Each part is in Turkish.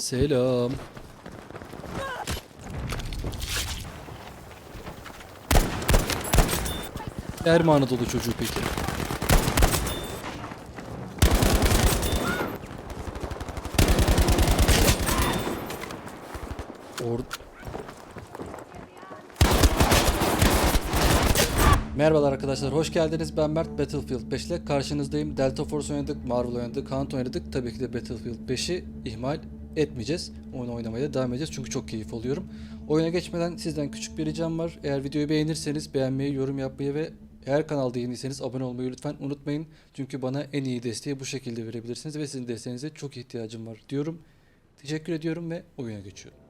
Selam. Er mi Anadolu çocuğu peki? Or Merhabalar arkadaşlar, hoş geldiniz. Ben Mert Battlefield 5 ile karşınızdayım. Delta Force oynadık, Marvel oynadık, Hunt oynadık. Tabii ki de Battlefield 5'i ihmal etmeyeceğiz. Oyunu oynamaya da devam edeceğiz çünkü çok keyif alıyorum. Oyuna geçmeden sizden küçük bir ricam var. Eğer videoyu beğenirseniz beğenmeyi, yorum yapmayı ve eğer kanalda yeniyseniz abone olmayı lütfen unutmayın. Çünkü bana en iyi desteği bu şekilde verebilirsiniz ve sizin desteğinize çok ihtiyacım var diyorum. Teşekkür ediyorum ve oyuna geçiyorum.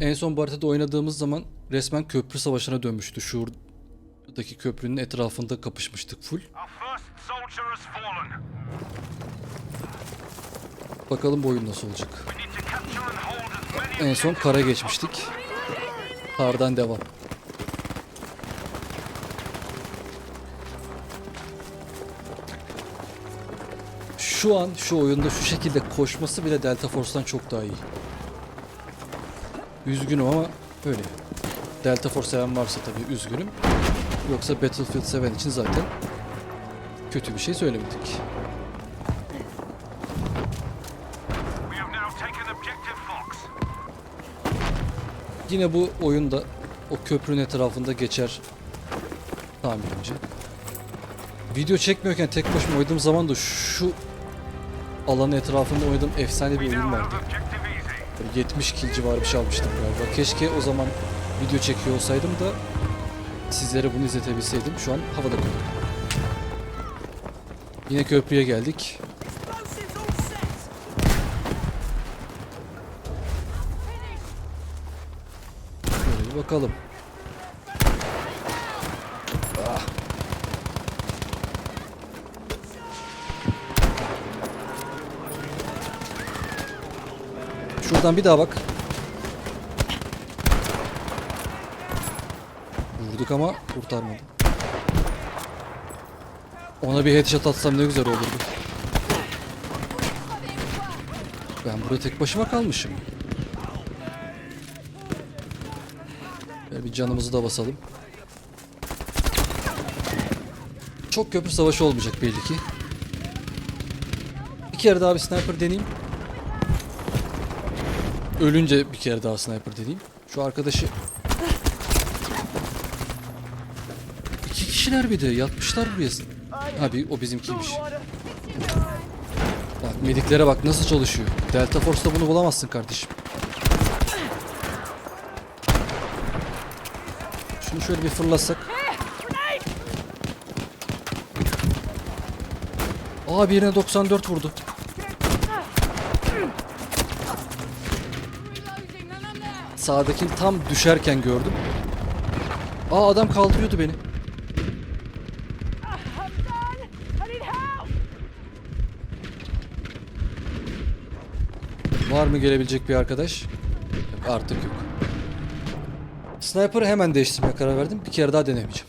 En son bu haritada oynadığımız zaman resmen köprü savaşına dönmüştü. Şuradaki köprünün etrafında kapışmıştık full. Bakalım bu oyun nasıl olacak. En son kara geçmiştik. Kardan devam. Şu an şu oyunda şu şekilde koşması bile Delta Force'tan çok daha iyi. Üzgünüm ama öyle. Delta Force seven varsa tabii üzgünüm. Yoksa Battlefield seven için zaten kötü bir şey söylemedik. Yine bu oyunda o köprünün etrafında geçer tahminimce. Video çekmiyorken tek başıma oynadığım zaman da şu alanın etrafında oynadığım efsane bir oyun vardı. have objective easy. Böyle 70 kill civarı bir şey almıştım galiba. Keşke o zaman video çekiyor olsaydım da sizlere bunu izletebilseydim. Şu an havada kalıyor. Yine köprüye geldik. Bakalım. Ah. Şuradan bir daha bak. Vurduk ama kurtarmadı. Ona bir headshot atsam ne güzel olurdu. Ben burada tek başıma kalmışım. Böyle bir canımızı da basalım. Çok köprü savaşı olmayacak belli ki. Bir kere daha bir sniper deneyeyim. Ölünce bir kere daha sniper deneyeyim. Şu arkadaşı... İki kişiler bir de yatmışlar buraya. Ha bir, o bizimkiymiş. Bak mediklere bak nasıl çalışıyor. Delta Force'da bunu bulamazsın kardeşim. Şöyle bir fırlatsak. Aa birine 94 vurdu. Sağdakini tam düşerken gördüm. Aa adam kaldırıyordu beni. Var mı gelebilecek bir arkadaş? Artık yok. Sniper'ı hemen değiştirmeye karar verdim. Bir kere daha denemeyeceğim.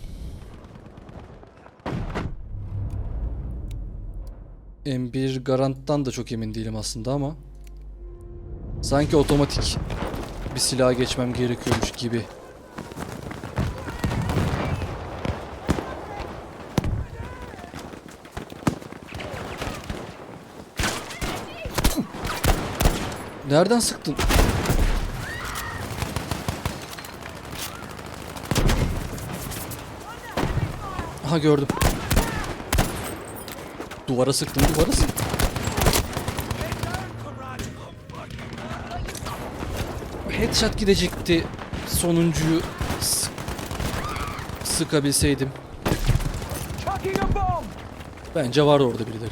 M1 Garant'tan da çok emin değilim aslında ama sanki otomatik bir silaha geçmem gerekiyormuş gibi. Nereden sıktın? Aha gördüm. Duvara sıktım, duvara sıktım. Headshot gidecekti. Sonuncuyu sık sıkabilseydim. Bence var orada birileri.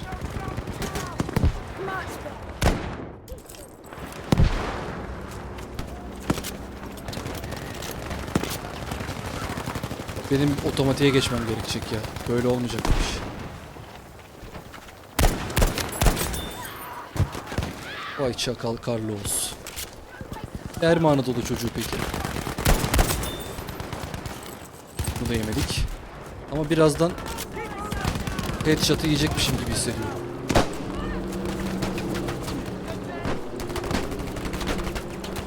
Benim otomatiğe geçmem gerekecek ya. Böyle olmayacakmış. Vay çakal Carlos. Er mi Anadolu çocuğu peki? Bunu da yemedik. Ama birazdan headshot'ı yiyecekmişim gibi hissediyorum.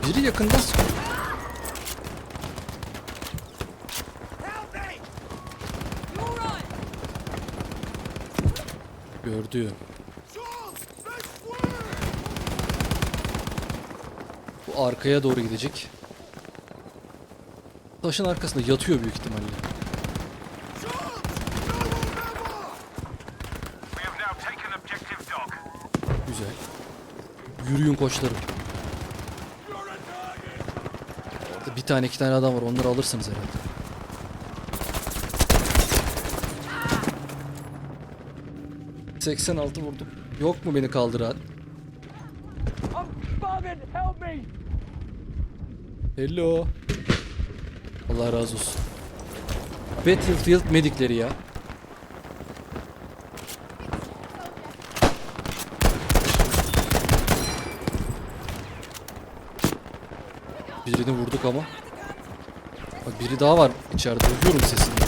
Biri yakından sıkıyor. Gördü. Bu arkaya doğru gidecek. Taşın arkasında yatıyor büyük ihtimalle. Güzel. Yürüyün koçlarım. Bir tane iki tane adam var. Onları alırsınız herhalde. ...86 vurdum. Yok mu beni kaldıran? Hello. Allah razı olsun. Battlefield medikleri ya. Birini vurduk ama. Bak biri daha var içeride. Duyuyorum sesini.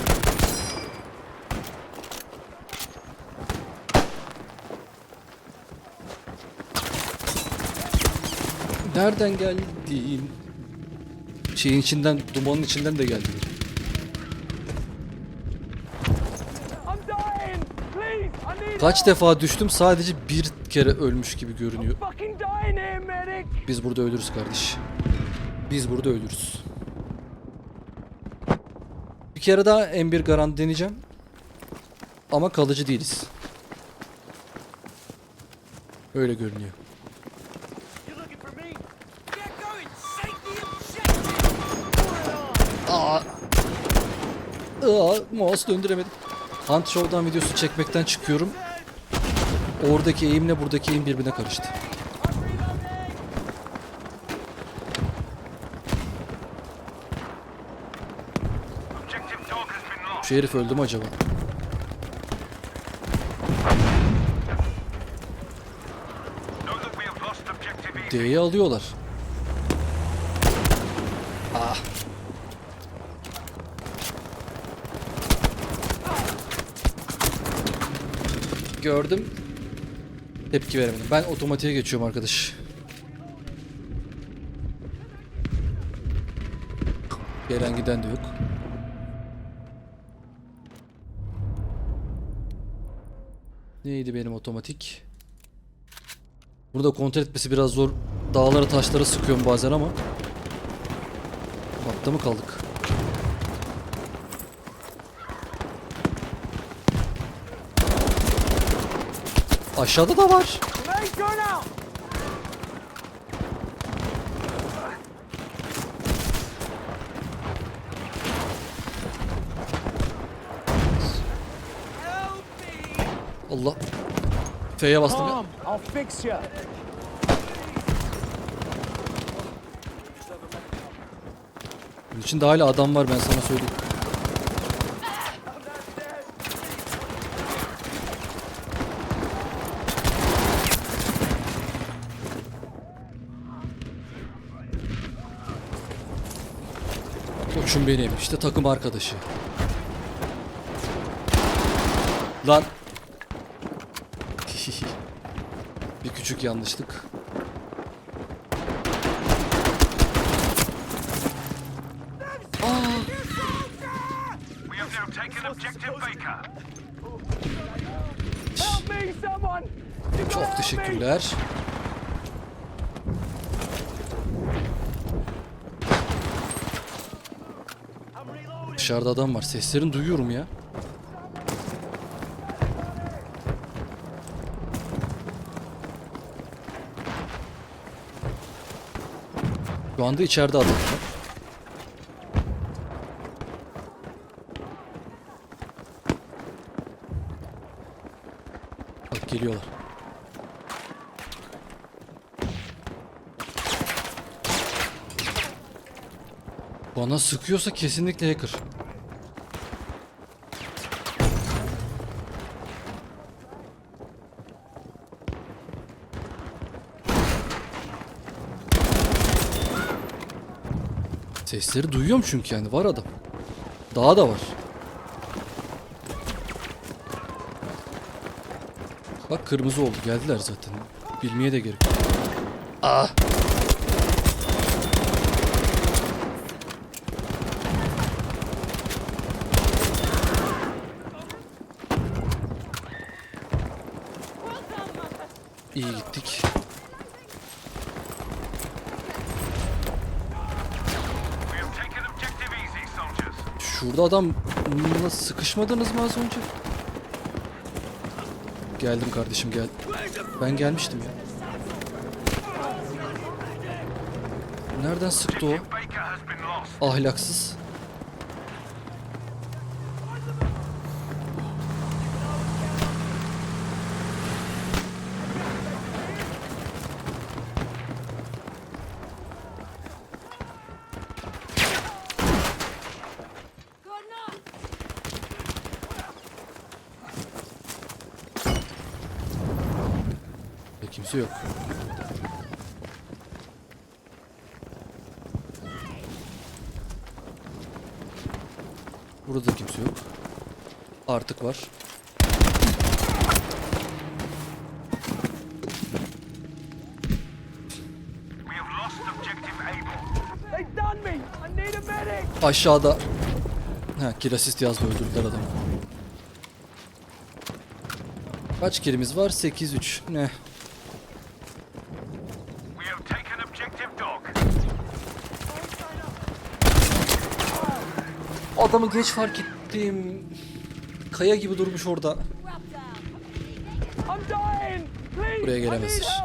Nereden geldin? Şeyin içinden, dumanın içinden de geldi. biri. I'm dying! Please! I need Kaç defa düştüm sadece bir kere ölmüş gibi görünüyor. Biz burada ölürüz kardeş. Biz burada ölürüz. Bir kere daha M1 Garand deneyeceğim. Ama kalıcı değiliz. Öyle görünüyor. Aa, mouse döndüremedim. Hunt Show'dan videosu çekmekten çıkıyorum. Oradaki eğimle buradaki eğim birbirine karıştı. Şu herif öldü mü acaba? D'yi alıyorlar. Ah. Gördüm. Tepki veremedim. Ben otomatiğe geçiyorum arkadaş. Gelen giden de yok. Neydi benim otomatik? Burada kontrol etmesi biraz zor. Dağlara taşlara sıkıyorum bazen ama. Bakta mı kaldık? Aşağıda da var. Allah. F'ye bastım ya. Bunun içinde hala adam var ben sana söyleyeyim. Koçum benim. işte takım arkadaşı. Lan. Bir küçük yanlışlık. We have now Dışarıda adam var. Seslerini duyuyorum ya. Şu anda içeride adam var. Bak geliyorlar. Bana sıkıyorsa kesinlikle hacker. Sesleri duyuyorum çünkü yani var adam. Daha da var. Bak kırmızı oldu geldiler zaten. Bilmeye de gerek yok. Ah. Adamla sıkışmadınız mı az önce? Geldim kardeşim gel. Ben gelmiştim ya. Nereden sıktı o? Ahlaksız. Kimse yok. Burada da kimse yok. Artık var. Aşağıda. Ha kill assist yazdı öldürdüler adamı. Kaç kilimiz var? 8-3. Ne? Adamı geç fark ettim. Kaya gibi durmuş orada. Buraya gelemezler.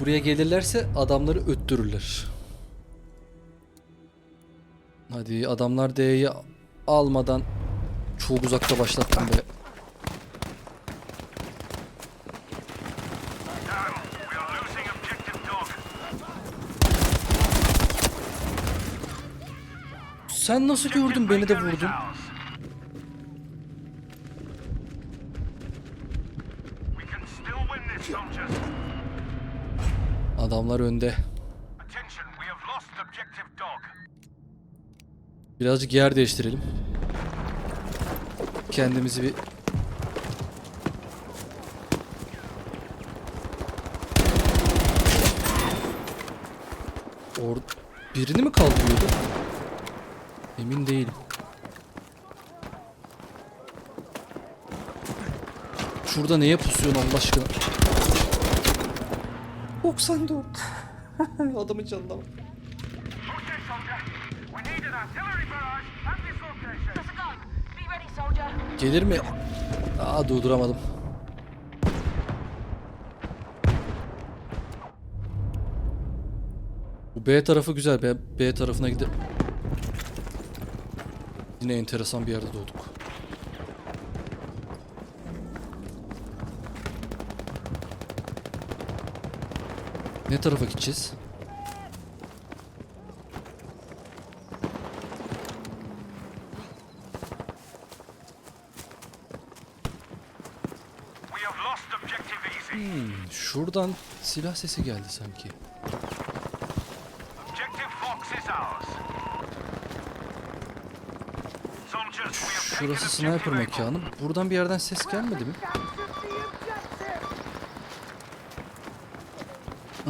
Buraya gelirlerse adamları öttürürler. Hadi adamlar D'yi almadan çok uzakta başlattım be. Sen nasıl gördün beni de vurdun? Adamlar önde. Birazcık yer değiştirelim. Kendimizi bir Or birini mi kaldırıyordu? Emin değilim. Şurada neye pusuyorsun Allah aşkına? 94. Adamın canına bak. Gelir mi? Aa durduramadım. Bu B tarafı güzel. B, B tarafına gidip Yine enteresan bir yerde doğduk. Ne tarafa gideceğiz? Easy. Şuradan silah sesi geldi sanki. Şurası sniper mekanı. Buradan bir yerden ses gelmedi mi?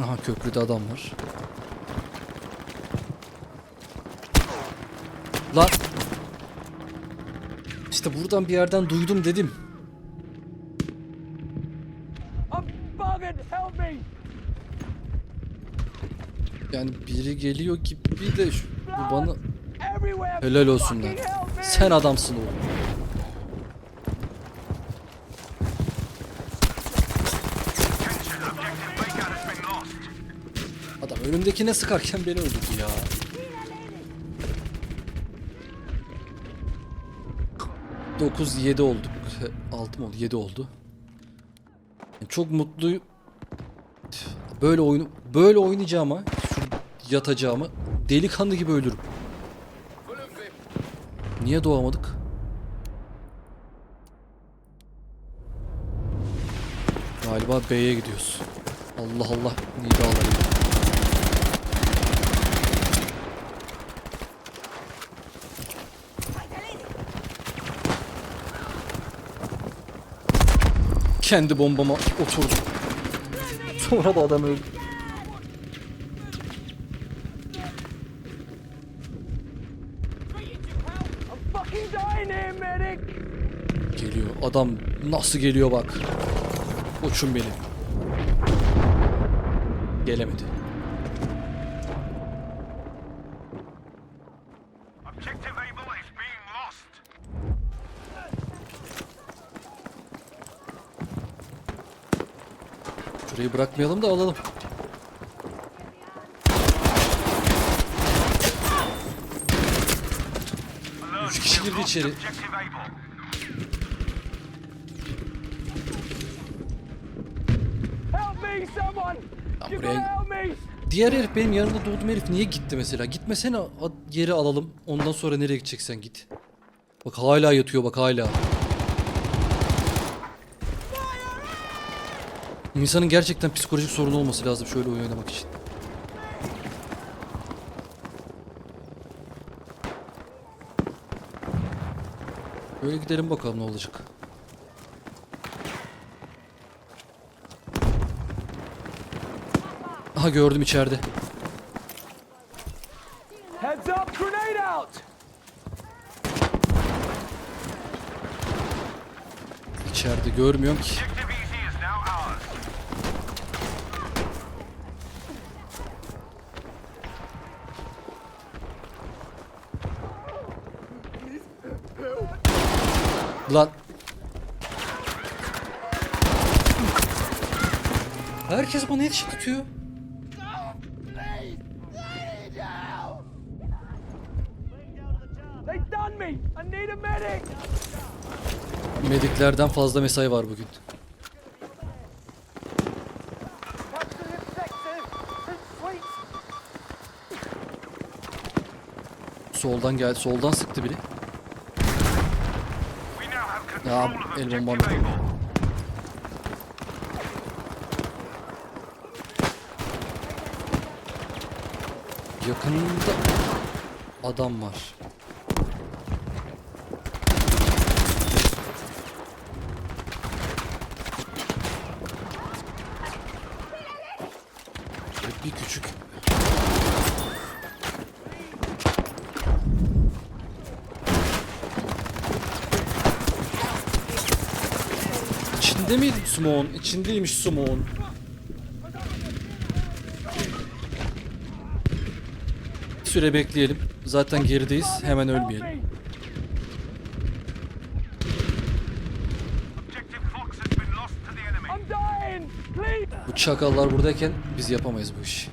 Aha köprüde adam var. Lan. İşte buradan bir yerden duydum dedim. Yani biri geliyor gibi de şu- bu bana helal olsun lan. Sen adamsın oğlum. Adam önümdekine sıkarken beni öldürdü ya. Dokuz yedi olduk. Altı mı oldu? Yedi oldu. Yani Çok mutluyum. Böyle oyunu böyle oynayacağıma, şu yatacağıma delikanlı gibi ölürüm. Niye doğamadık? Galiba B'ye gidiyoruz. Allah Allah. Nidalar. Kendi bombama oturdum. Sonra da adam öldü. Adam nasıl geliyor bak. Koçum benim. Gelemedi. Şurayı bırakmayalım da alalım. Üç kişi girdi içeri. You buraya-! Diğer herif benim yanımda doğduğum herif niye gitti mesela? Gitmesene yeri alalım. Ondan sonra nereye gideceksen git. Bak hala yatıyor bak hala. İnsanın gerçekten psikolojik sorunu olması lazım şöyle oyun oynamak için. Böyle gidelim bakalım ne olacak. Aha gördüm içeride. Heads up, grenade out! İçeride görmüyorum ki. Lan. Herkes bana yetişik atıyor. Mediklerden fazla mesai var bugün. Soldan geldi. Soldan sıktı biri. Ya el bombam. Yakında adam var. Bir küçük İçinde miydi Sumon? İçindeymiş Sumon. Bir süre bekleyelim. Zaten gerideyiz. Hemen ölmeyelim. Bu çakallar buradayken biz yapamayız bu işi.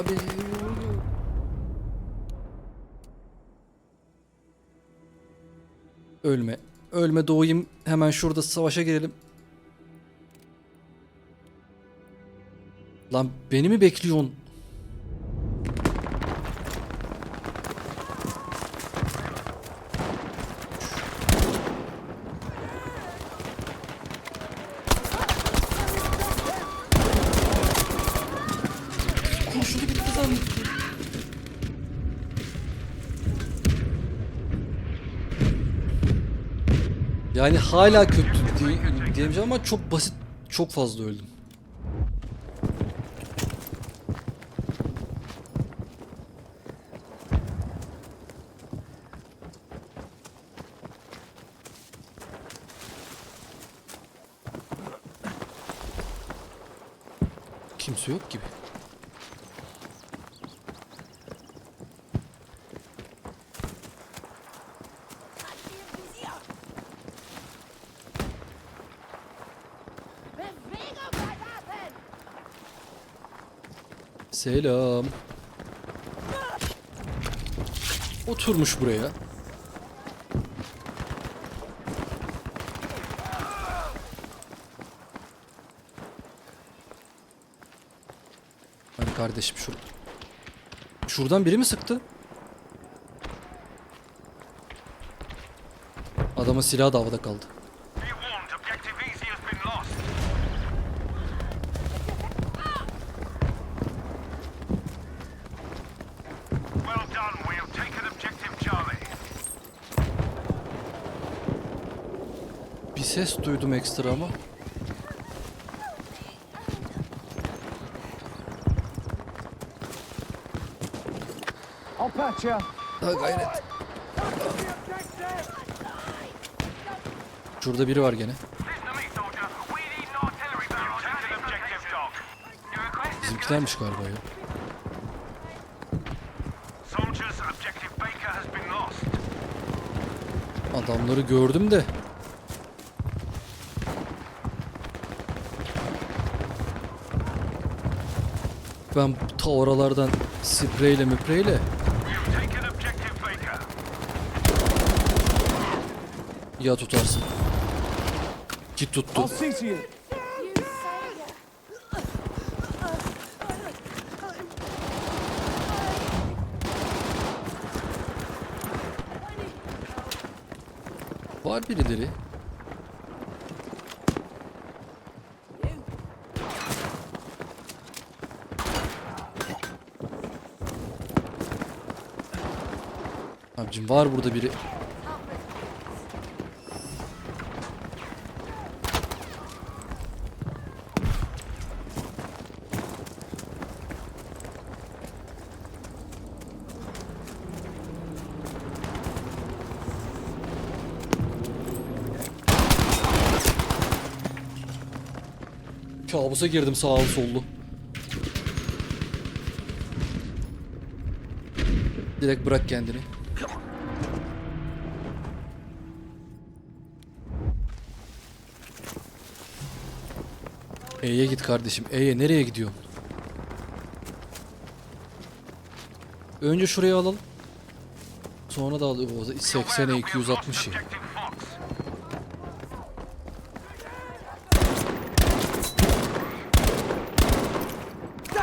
Abi Ölme. Ölme doğayım. Hemen şurada savaşa girelim. Lan beni mi bekliyorsun? Hala kötü diye, diyemeyeceğim ama çok basit, çok fazla öldüm. Kimse yok gibi. Selam. Oturmuş buraya. Hadi kardeşim şur Şuradan biri mi sıktı? Adamın silahı da havada kaldı. Ses duydum ekstra ama. You! Daha gayret. Şurada biri var gene. Bizimkilermiş galiba ya. Adamları gördüm de. Ben ta oralardan spreyle müpreyle ya tutarsın. Git tuttu. Var birileri. Abicim var burada biri. Kabusa girdim sağlı sollu. Direkt bırak kendini. E'ye git kardeşim. E'ye nereye gidiyorsun? Önce şurayı alalım. Sonra da alalım. 80'e 260 ya.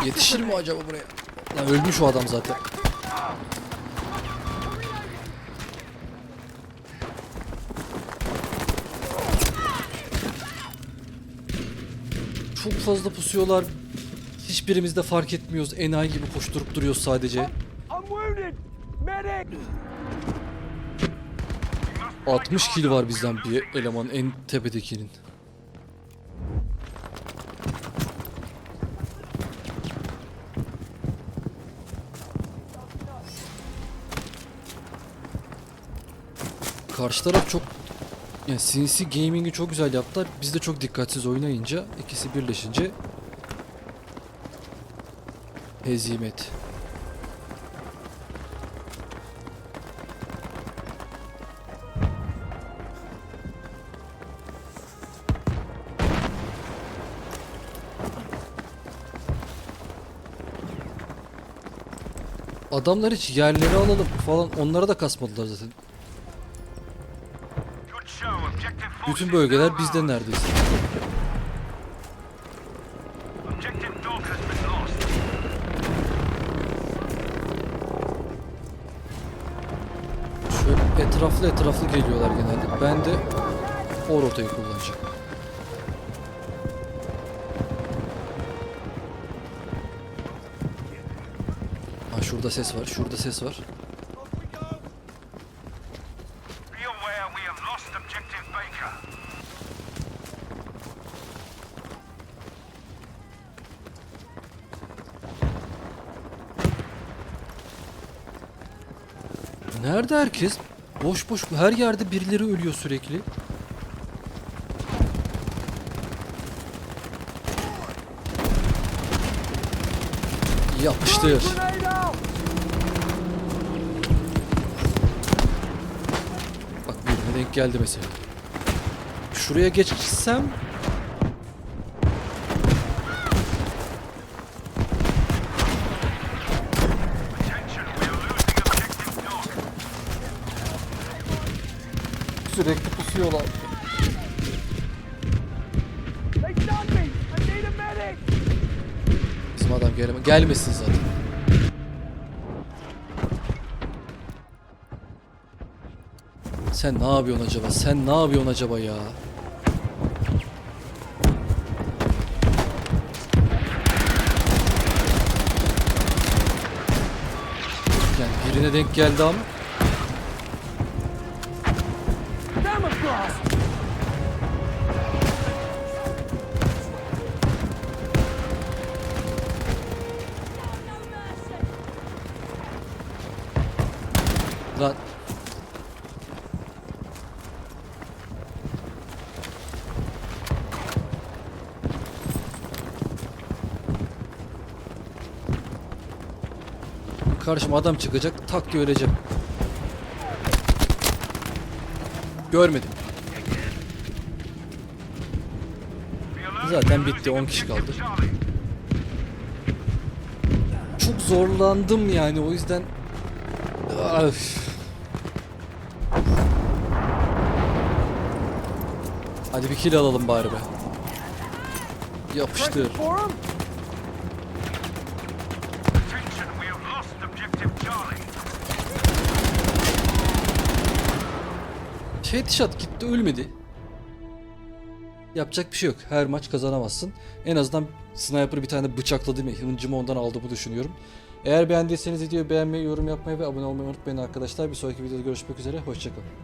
Yetişir mi acaba buraya? Lan ölmüş o adam zaten. Çok fazla pusuyorlar. Hiçbirimiz de fark etmiyoruz. Enayi gibi koşturup duruyoruz sadece. I'm wounded. Medic. 60 kill var bizden bir eleman en tepedekinin. Karşı taraf çok yani CNC Gaming'i çok güzel yaptılar. Biz de çok dikkatsiz oynayınca ikisi birleşince hezimet. Adamlar hiç yerleri alalım falan onlara da kasmadılar zaten. Bütün bölgeler bizde neredeyse. Şöyle etraflı etraflı geliyorlar genelde. Ben de o rotayı kullanacağım. Ha şurada ses var, şurada ses var. Nerede herkes? Boş boş her yerde birileri ölüyor sürekli. Yapıştır. Bak birine denk geldi mesela. Şuraya geçsem sürekli pusuyorlar. Bizim adam gelme gelmesin zaten. Sen ne yapıyorsun acaba? Sen ne yapıyorsun acaba ya? Yani birine denk geldi ama karşıma adam çıkacak tak diye öleceğim. Görmedim. Zaten bitti 10 kişi kaldı. Çok zorlandım yani o yüzden Öf. Hadi bir kill alalım bari be. Yapıştır. Headshot gitti ölmedi. Yapacak bir şey yok. Her maç kazanamazsın. En azından sniper bir tane bıçakladı mı hıncımı ondan aldığımı düşünüyorum. Eğer beğendiyseniz videoyu beğenmeyi, yorum yapmayı ve abone olmayı unutmayın arkadaşlar. Bir sonraki videoda görüşmek üzere. Hoşçakalın.